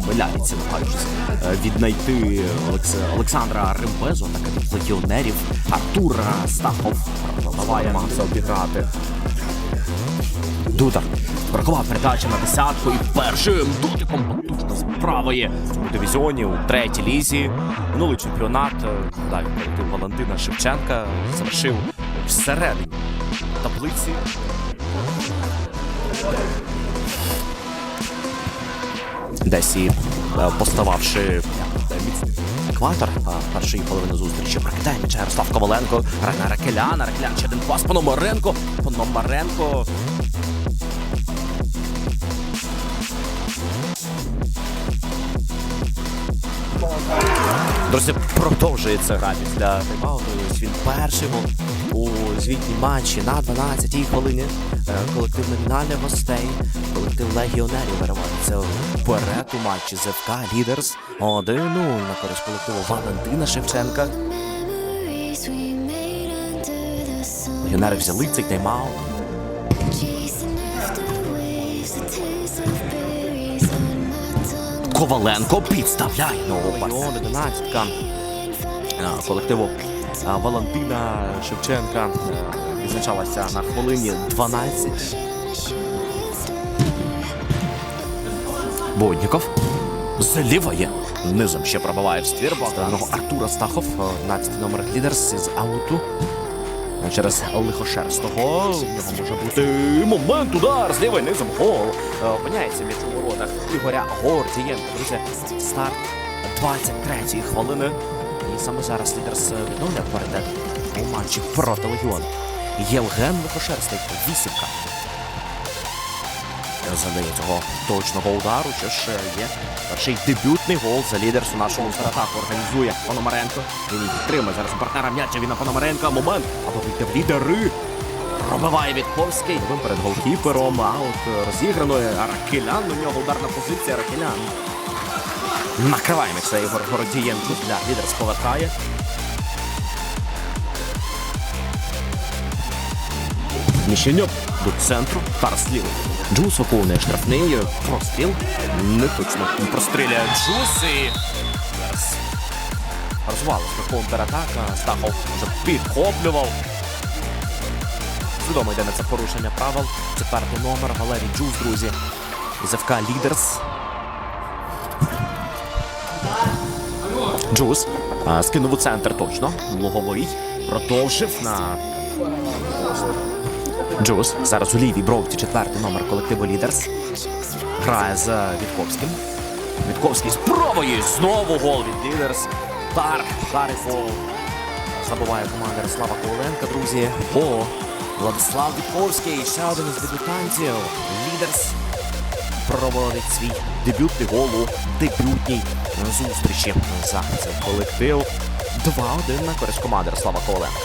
помиляється, намагаючись е, віднайти Олекс- Олександра Римбезу, так від легіонерів Артура Стахов продаває намагався обіграти. Дудар бракував передача на десятку і першим дотиком потужно з у дивізіоні у третій лізі. Минулий чемпіонат е, далі колектив Валентина Шевченка завершив всередині таблиці. Десь і е, постававши е, екватор першої половини зустрічі. Прокидає м'яча Ярослав Коваленко. Грає на Ракеляна. Ракелян ще один пас Пономаренко. Пономаренко Друзі, продовжується гра після тайм-ауту. Він перший у звітній матчі на 12-й хвилині. Е, Колектив номінальних гостей, колектив легіонерів виривається вперед у матчі з ФК Лідерс 1-0 на користь колективу Валентина Шевченка. Легіонери взяли цей тайм-аут. Коваленко підставляє нову пас. 11 колективу е, Валентина Шевченка відзначалася на хвилині 12. Бодніков. Заліває. Низом ще пробиває в ствір Богданого Артура Стахов. 11 номер лідерс з ауту. Через лихошерстого нього може бути момент удар з лівої низом гол. Е, Опиняється між у воротах Ігоря Гордієнка. Друзі, старт 23-ї хвилини. Саме зараз лідерс відновлює паритет у матчі проти Легіон. Євген Лихошерстий, вісімка. Задає цього точного удару, що ж є перший дебютний гол за лідерс у нашому організує Пономаренко. Він підтримує зараз партнера м'яча. Він на Пономаренка. Момент. Або вийти в лідери. Пробиває Вітковський. Він перед голкіпером. Аут розіграної. Аракелян. У нього ударна позиція. Аракелян. Накриває м'яч це Ігор Городієнко для лідерс повертає. Міщеньок до центру. Тарас лівий. Джус виконує штрафний. Простріл. Не точно. Простріляє Джус і розвалив контратака. Стахов вже підхоплював. Свідомо йде на це порушення правил. Четвертий номер Валерій Джус, друзі. Із ФК Лідерс. Джус а, скинув у центр точно. Луговий продовжив на Джус. Зараз у лівій бровці четвертий номер колективу Лідерс. Грає з Вітковським. Вітковський правої. Знову гол від Лідерс. Тар. Тар. Забуває команда Ярослава Коваленка, друзі. О, Владислав Вітковський. Ще один із дебютантів. Лідерс проводить свій дебютний гол у дебютній зустрічі за цей колектив. 2-1 на користь команди Ярослава Коваленка.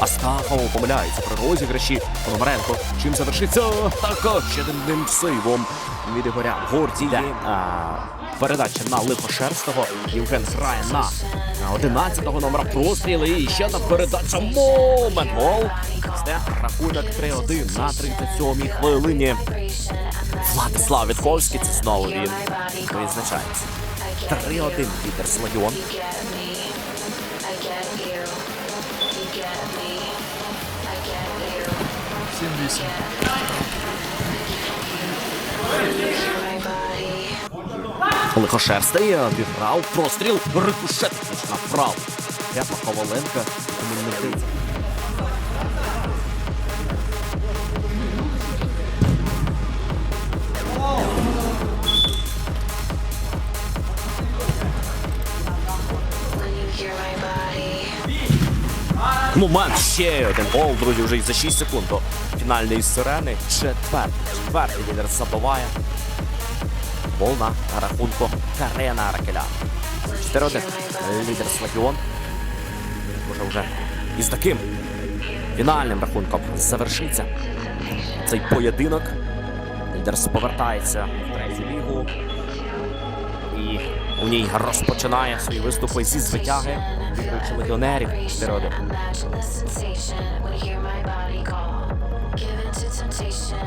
Астахов помиляється при розіграші. Пономаренко. Чим завершиться атака? Ще одним сейвом від Ігоря Гордія. Передача на Лихошерстого. Євген грає на 11-го номера простріли. І ще одна передача. Момент. Гол. Це рахунок 3-1 на 37-й хвилині. Владислав Вітковський. Це знову він визначається. 3-1 лідер з Легіон. Лихошерстий обіграв простріл, рикошет направо. П'ятна Коваленка, тому Момент ще один гол, друзі, вже і за 6 секунд до фінальної сирени. Четвертий, четвертий лідер забиває. Гол на рахунку Карена Аракеля. 4-1. Лідер з Легіон. Може вже із таким фінальним рахунком завершиться цей поєдинок. Лідерс повертається в третю лігу. і у ній розпочинає свої виступи зі звитяги, відбиваючи легіонерів 4-1. sensation hear my body call. Give in to temptation.